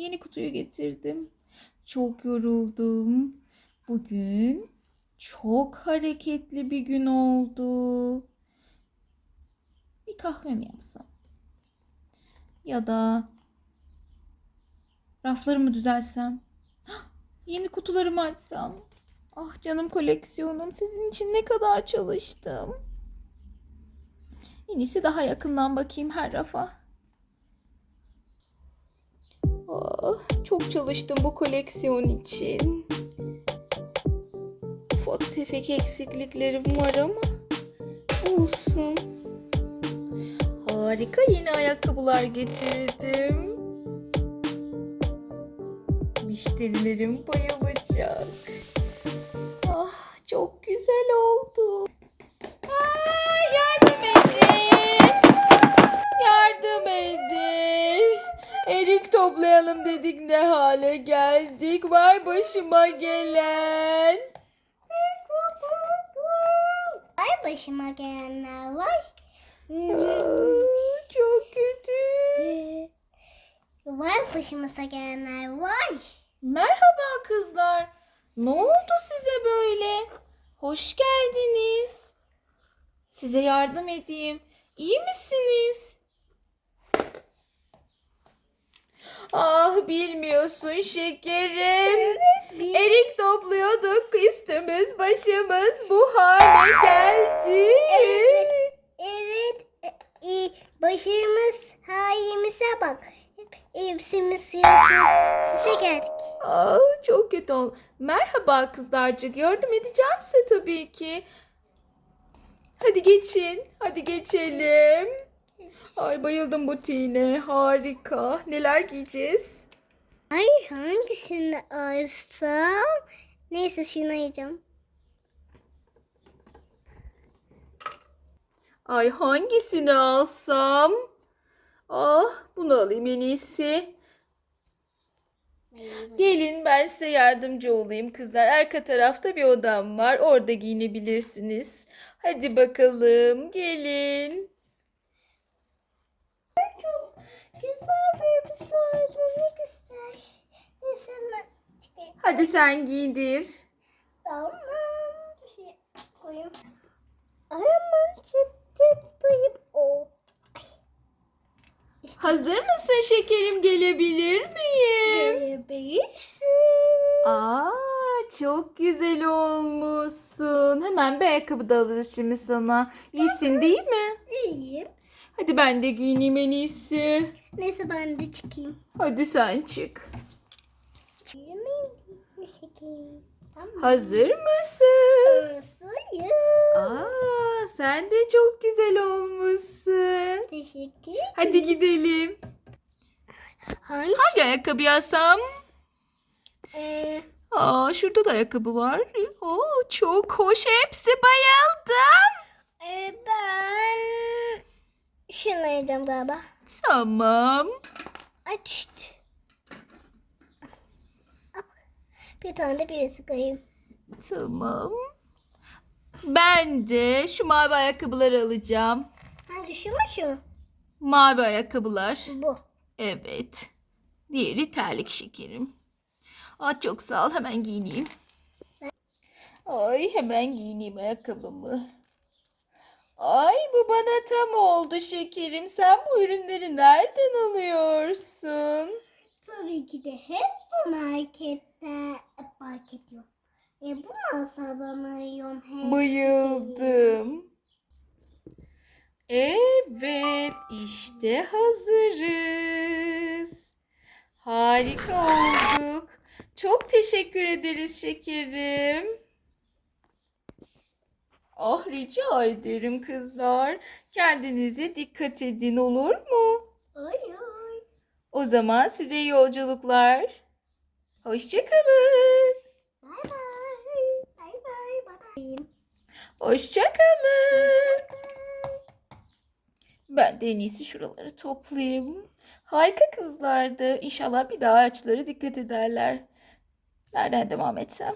yeni kutuyu getirdim. Çok yoruldum. Bugün çok hareketli bir gün oldu. Bir kahve mi yapsam? Ya da raflarımı düzelsem? Yeni kutularımı açsam? Ah canım koleksiyonum sizin için ne kadar çalıştım. En iyisi daha yakından bakayım her rafa. Ah, çok çalıştım bu koleksiyon için. Ufak tefek eksikliklerim var ama olsun. Harika yeni ayakkabılar getirdim. Müşterilerim bayılacak. Ah çok güzel oldu. Erik toplayalım dedik ne hale geldik. Vay başıma gelen. Ay başıma gelenler var. Aa, çok kötü. Var başımıza gelenler var. Merhaba kızlar. Ne oldu size böyle? Hoş geldiniz. Size yardım edeyim. İyi misiniz? Ah bilmiyorsun şekerim. Erik topluyorduk üstümüz başımız bu hale geldi. Evet. e, e, başımız halimize bak. Hepsimiz size geldik. Aa, çok kötü ol. Merhaba kızlarcık. Yardım edeceğim size tabii ki. Hadi geçin. Hadi geçelim. Ay bayıldım butiğine. Harika. Neler giyeceğiz? Ay hangisini alsam? Neyse şunu yiyeceğim. Ay hangisini alsam? Ah bunu alayım en iyisi. Gelin ben size yardımcı olayım kızlar. Arka tarafta bir odam var. Orada giyinebilirsiniz. Hadi bakalım gelin. Güzel bir misafir ne güzel. Neyse ben çıkayım. Hadi sen giydir. Tamam. Bir şey koyayım. Çıt çıt koyayım. Oh. İşte Hazır mısın şekerim? Gelebilir miyim? görebilirsin. Aa, çok güzel olmuşsun. Hemen bir ayakkabı da alırız şimdi sana. İyisin değil mi? İyiyim. Hadi ben de giyineyim en iyisi. Neyse ben de çıkayım. Hadi sen çık. Çıkayım. Tamam. Hazır mısın? Burasıyım. Aa, sen de çok güzel olmuşsun. Teşekkür Hadi gidelim. Hangi? Hangi ayakkabı alsam? Ee, Aa, şurada da ayakkabı var. Oo, çok hoş. Hepsi bayıldım. e, ben şunu yiyeceğim galiba. Tamam. Aç. Bir tane de birisi koyayım. Tamam. Ben de şu mavi ayakkabıları alacağım. Hangi şu mu şu? Mavi ayakkabılar. Bu. Evet. Diğeri terlik şekerim. Aa, çok sağ ol. Hemen giyineyim. Ay hemen giyineyim ayakkabımı. Ay bu bana tam oldu şekerim. Sen bu ürünleri nereden alıyorsun? Tabii ki de hep bu markette market yok. E bu masadan alıyorum hep. Bayıldım. Evet, işte hazırız. Harika olduk. Çok teşekkür ederiz şekerim. Ah rica ederim kızlar. Kendinize dikkat edin olur mu? Ay. O zaman size iyi yolculuklar. Hoşçakalın. Bye bye. Bye bye. Bye bye. Hoşçakalın. Ben de en iyisi şuraları toplayayım. Harika kızlardı. İnşallah bir daha ağaçlara dikkat ederler. Nereden devam etsem?